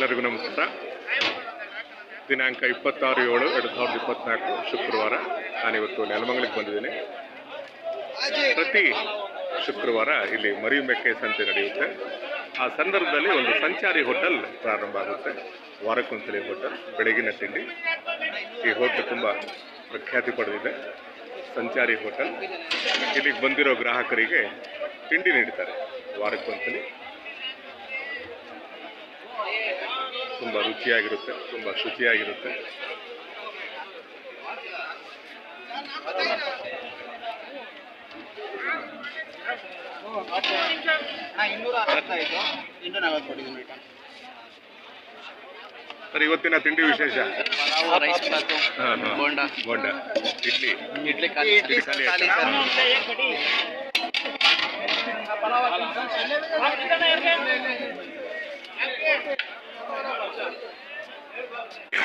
ಎಲ್ಲರಿಗೂ ನಮಸ್ಕಾರ. ದಿನಾಂಕ ಇಪ್ಪತ್ತಾರು ಏಳು ಎರಡು ಸಾವಿರದ ಇಪ್ಪತ್ನಾಲ್ಕು ಶುಕ್ರವಾರ. ನಾನಿವತ್ತು ನೆಲಮಂಗಲಕ್ಕೆ ಬಂದಿದ್ದೀನಿ. ಪ್ರತಿ ಶುಕ್ರವಾರ ಇಲ್ಲಿ ಮರಿಮೆಕ್ಕೆ ಸಂತೆ ನಡೆಯುತ್ತೆ. ಆ ಸಂದರ್ಭದಲ್ಲಿ ಒಂದು ಸಂಚಾರಿ ಹೋಟೆಲ್ ಪ್ರಾರಂಭ ಆಗುತ್ತೆ. ವಾರಕ್ಕೊಂದ್ಸಲಿ ಹೋಟೆಲ್, ಬೆಳಗಿನ ತಿಂಡಿ. ಈ ಹೋಟೆಲ್ ತುಂಬ ಪ್ರಖ್ಯಾತಿ ಪಡೆದಿದೆ. ಸಂಚಾರಿ ಹೋಟೆಲ್. ಇಲ್ಲಿಗೆ ಬಂದಿರೋ ಗ್ರಾಹಕರಿಗೆ ತಿಂಡಿ ನೀಡ್ತಾರೆ. ವಾರಕ್ಕೊಂದ್ಸಲಿ ತುಂಬ ರುಚಿಯಾಗಿರುತ್ತೆ ತುಂಬ ಶುಚಿಯಾಗಿರುತ್ತೆ. ಸರ್ ಇವತ್ತಿನ ತಿಂಡಿ ವಿಶೇಷ? ರೈಸ್ ಬೋಂಡ. ಬೋಂಡ. ಇಡ್ಲಿ. ಇಡ್ಲಿ ಖಾಲಿ ಇಡ್ಲಿ ಖಾಲಿ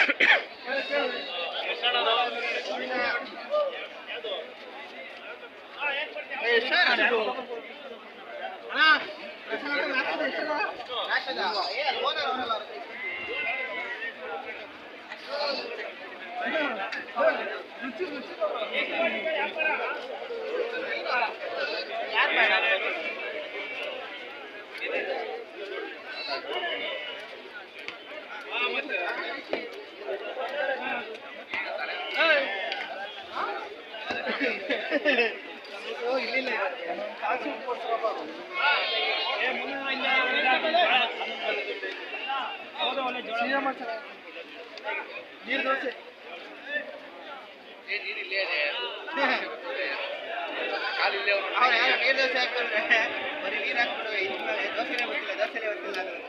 ಖಾಲಿ ಆಯ್ತಾ? ಸರ್ ಅವ್ರು ಯಾರು ನೀರು ದೋಸೆ ಹಾಕೊಂಡ್ರೆ ಬರೀ ನೀರು ಹಾಕ್ಬಿಡು ಇದ್ಮೇಲೆ ದೋಸೆನೇ ಬರ್ತಿಲ್ಲ ದೋಸೆನೇ ಬರ್ತಿಲ್ಲ ಅಂದ್ರೆ